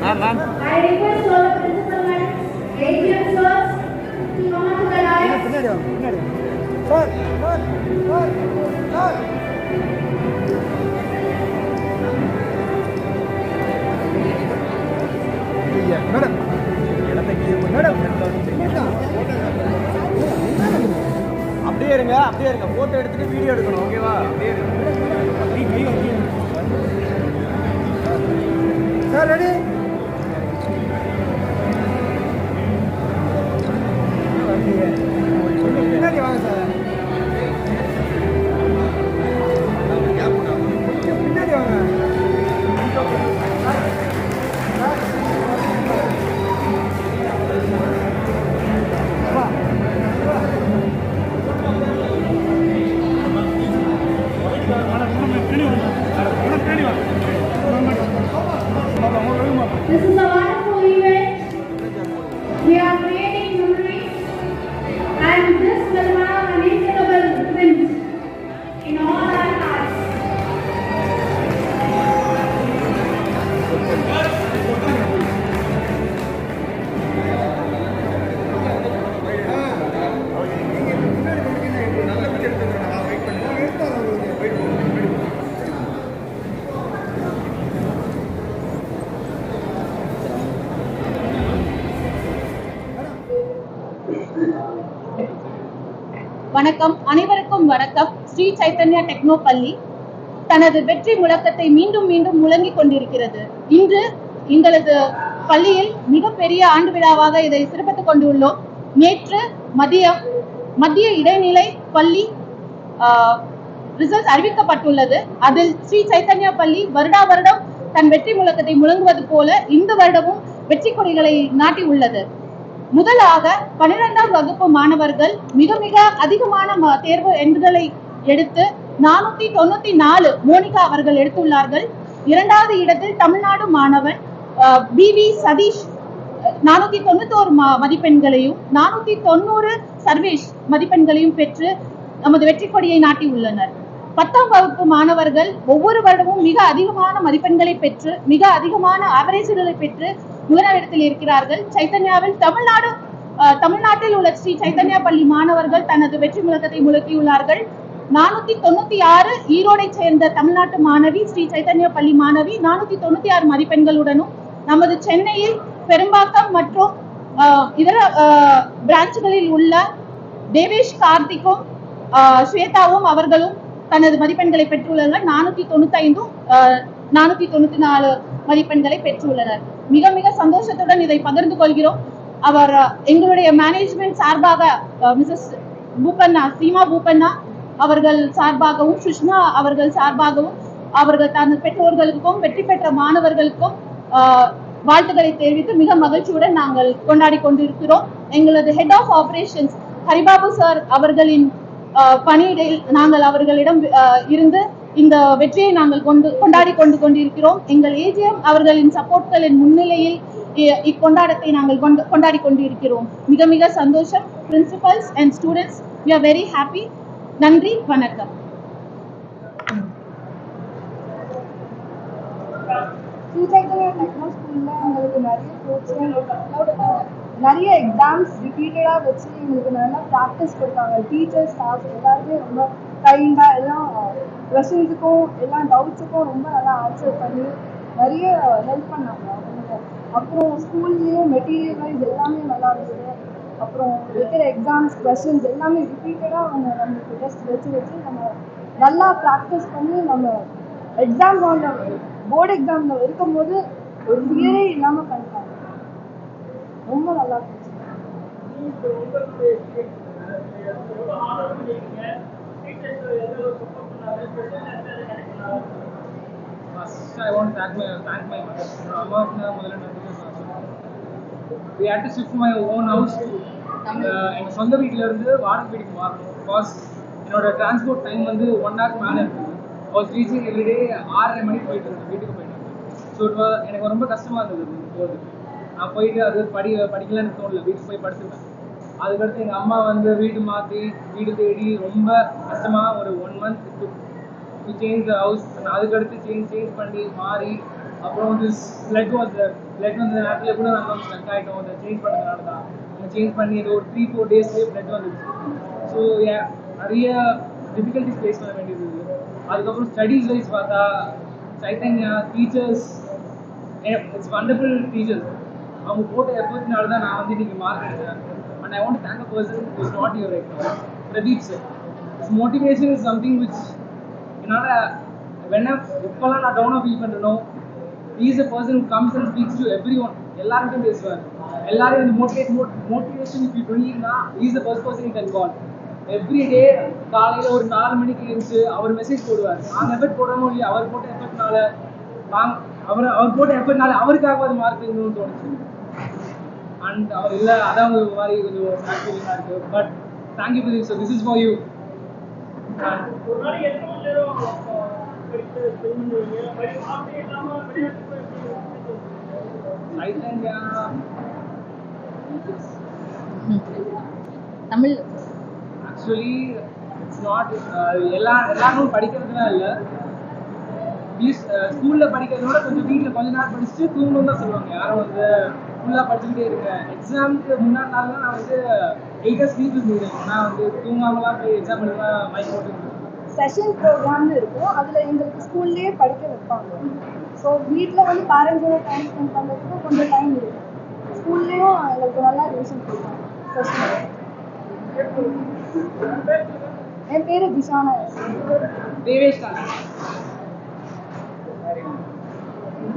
Ma'am ma'am பின்னாடி பின்னாடி sir sir sir sir madam madam அப்படியே இருங்க அப்படியே இருங்க போட்டோ எடுத்துட்டு வீடியோ எடுக்கணும் ஓகேவா அப்படியே இருங்க சார் ரெடி பின்னாடி வாங்க sir and this will have an indelible print in all வணக்கம். அனைவருக்கும் வணக்கம். ஸ்ரீ சைத்தன்யா டெக்னோ பள்ளி தனது வெற்றி முழக்கத்தை மீண்டும் மீண்டும் முழங்கிக் கொண்டிருக்கிறது. இன்று எங்களது பள்ளியில் மிகப்பெரிய ஆண்டு விழாவாக இதை சிறப்பித்துக் கொண்டுள்ளோம். நேற்று மதியம் மத்திய இடைநிலை பள்ளி ரிசல்ட் அறிவிக்கப்பட்டுள்ளது. அதில் ஸ்ரீ சைத்தன்யா பள்ளி வருடா வருடம் தன் வெற்றி முழக்கத்தை முழங்குவது போல இந்த வருடமும் வெற்றி கொடிகளை நாட்டி உள்ளது முதலாக பன்னிரெண்டாம் வகுப்பு மாணவர்கள் மிக மிக அதிகமான தேர்வு எண்களை எடுத்து நானூத்தி தொண்ணூத்தி நாலு மோனிகா அவர்கள் எடுத்துள்ளார்கள். இரண்டாவது இடத்தில் தமிழ்நாடு மாணவன் பி வி சதீஷ் நானூத்தி தொண்ணூத்தோரு மதிப்பெண்களையும் நானூத்தி தொண்ணூறு சர்வேஷ் மதிப்பெண்களையும் பெற்று நமது வெற்றி கொடியை நாட்டி உள்ளனர் பத்தாம் வகுப்பு மாணவர்கள் ஒவ்வொரு வருடமும் மிக அதிகமான மதிப்பெண்களை பெற்று மிக அதிகமான அவரேஜ்களை பெற்று முதலிடத்தில் இருக்கிறார்கள். சைத்தன்யாவில் தமிழ்நாடு தமிழ்நாட்டில் உள்ள ஸ்ரீ சைத்தன்யா பள்ளி மாணவர்கள் தனது வெற்றி முழக்கத்தை முழக்கியுள்ளார்கள். நானூத்தி தொண்ணூத்தி ஆறு ஈரோடை சேர்ந்த தமிழ்நாட்டு மாணவி ஸ்ரீ சைத்தன்யா பள்ளி மாணவி நானூத்தி தொண்ணூத்தி ஆறு மதிப்பெண்களுடனும் நமது சென்னையில் பெரும்பாக்கம் மற்றும் இதர பிரான்ச்சுகளில் உள்ள தேவேஷ் கார்த்திக்கும் ஆஹ் ஸ்வேதாவும் அவர்களும் தனது மதிப்பெண்களை பெற்றுள்ளனர். நானூத்தி தொண்ணூத்தி ஐந்தும் நானூத்தி தொண்ணூத்தி நாலு மதிப்பெண்களை பெற்றுள்ளனர். மிக மிக சந்தோஷத்துடன் இதை பகிர்ந்து கொள்கிறோம். அவர் எங்களுடைய மேனேஜ்மெண்ட் சார்பாக மிஸ்ஸஸ் பூபண்ணா சீமா பூபண்ணா அவர்கள் சார்பாகவும் சுஷ்மா அவர்கள் சார்பாகவும் அவர்கள் தனது பெற்றோர்களுக்கும் வெற்றி பெற்ற மாணவர்களுக்கும் ஆஹ், வாழ்த்துக்களை தெரிவித்து மிக மகிழ்ச்சியுடன் நாங்கள் கொண்டாடி கொண்டிருக்கிறோம். எங்களது head of operations Haribabu sir அவர்களின் பணியிடையில் நாங்கள் அவர்களிடம் இருந்து இந்த வெற்றியை நாங்கள் கொண்டு கொண்டாடி கொண்டு கொண்டிருக்கிறோம். எங்கள் ஏஜிஎம் அவர்களின் சப்போர்ட்களின் முன்னிலையில் இக்கொண்டாடத்தை நாங்கள் கொண்டு- கொண்டாடி கொண்டிருக்கிறோம். மிக மிக சந்தோஷம். Principals and students we are very happy நன்றி வணக்கம். ஸ்ரீ எங்களுக்கு நிறைய நிறைய எக்ஸாம்ஸ் ரிப்பீட்டடாக வச்சு எங்களுக்கு நல்லா ப்ராக்டிஸ் கொடுத்தாங்க. டீச்சர்ஸ் ஸ்டாஃப் எல்லாருமே ரொம்ப கைண்டாக எல்லாம் கொஷின்ஸுக்கும் எல்லா டவுட்ஸுக்கும் ரொம்ப நல்லா ஆன்சர் பண்ணி நிறைய ஹெல்ப் பண்ணாங்க அவங்க அப்புறம் ஸ்கூல்லேயும் மெட்டீரியல் வைஸ் எல்லாமே நல்லா இருந்தது. அப்புறம் வைக்கிற எக்ஸாம்ஸ் கொஷின்ஸ் எல்லாமே ரிப்பீட்டடாக அவங்க நம்மளுக்கு டெஸ்ட் வச்சு வச்சு நம்ம நல்லா ப்ராக்டிஸ் பண்ணி நம்ம எக்ஸாம் ஹாலில் போர்டு எக்ஸாமில் இருக்கும்போது ஒரு ஃபியரே இல்லாமல் பண்ணிட்டாங்க. ரொம்ப நல்லா இருந்துச்சு. First, I want to thank my thank my mother. we had to shift my own house uh, எங்கள் சொந்த வீட்டில இருந்து வாடகை வீட்டுக்கு மாறணும் பிகாஸ் என்னோட டிரான்ஸ்போர்ட் டைம் வந்து ஒன் ஹவர் மேலே இருக்குது வாஸ் ரீச்சிங் எவ்ரிடே ஆறரை மணிக்கு போயிட்டு இருந்தேன் வீட்டுக்கு போயிட்டு ஸோ எனக்கு ரொம்ப கஷ்டமாக இருந்தது போகுது நான் போயிட்டு அது படி படிக்கலான்னு தோணல வீட்டுக்கு போய் படுத்துட்டேன். அதுக்கடுத்து எங்கள் அம்மா வந்து வீடு மாற்றி வீடு தேடி ரொம்ப கஷ்டமாக ஒரு one month to change house அதுக்கடுத்து சேஞ்ச் சேஞ்ச் பண்ணி மாறி அப்புறம் வந்து பிளட் வந்து ப்ளட் வந்த நேரத்தில் கூட நாங்கள் வந்து ஸ்டக் ஆகிட்டோம் அதை சேஞ்ச் பண்ணதுனால தான் நம்ம சேஞ்ச் பண்ணி ஒரு த்ரீ ஃபோர் டேஸ்லேயே ப்ளட் வந்துச்சு ஸோ நிறைய டிஃபிகல்ட்டிஸ் ஃபேஸ் பண்ண வேண்டியது அதுக்கப்புறம் ஸ்டடீஸ் வைஸ் பார்த்தா Chaitanya teachers it's wonderful teachers அவங்க போட்ட எஃபர்ட்னால தான் நான் வந்து இன்னைக்கு மார்க் எடுத்தேன். And I want thank a person is not your right Pradeep sir motivation is something which என்னால் வென் எப்போல்லாம் நான் டவுனாக feel பண்ணுறனோ is a person comes and speaks to everyone எல்லாருக்கும் பேசுவார். எல்லாரும் வந்து மோட்டிவேட் மோட் மோட்டிவேஷன் இப்படி பண்ணீங்கன்னா is a first person can call every day காலையில் ஒரு நாலு மணிக்கு எழுந்துச்சு அவர் மெசேஜ் போடுவார். நாங்கள் எஃபர்ட் போடணும் இல்லையா அவர் போட்ட எஃபர்ட்னால நாங்கள் அவர் அவர் போட்ட எஃபர்ட்னால அவருக்காக அது மார்க் இருக்கணும்னு தோணுச்சு. அண்ட் அவர் இல்லை அதான் ஒரு மாதிரி கொஞ்சம் sad feeling ஆ இருக்கு. But thank you Pradeep sir this is for you Tamil. Actually it's not எல்லா எல்லாரும் படிக்கிறதுலாம் இல்லை. ஸ்கூலில் படிக்கிறத விட கொஞ்சம் வீட்டில் கொஞ்ச நேரம் படிச்சுட்டு தூங்கணும் தான் சொல்லுவாங்க. யாரும் வந்து ஃபுல்லாக படிச்சுக்கிட்டே இருக்கேன். எக்ஸாமுக்கு முன்னாடி நாள் தான் நான் வந்து எயிட் ஹவர்ஸ் ஸ்லீப் இருந்தேன் நான் வந்து தூங்காமலாம் போய் எக்ஸாம் எழுதலாம் மைக் போட்டு செஷன் ப்ரோக்ராம்னு இருக்கும். அதில் எங்களுக்கு ஸ்கூல்லேயே படிக்க வைப்பாங்க. ஸோ வீட்டில் வந்து பேரண்ட்ஸோட டைம் ஸ்பெண்ட் பண்ணுறதுக்கு கொஞ்சம் டைம் இருக்கும் ஸ்கூல்லேயும் எங்களுக்கு நல்லா ரிவிஷன் கொடுப்பாங்க. செஷன் என் பேர் திஷானா தேவேஷ்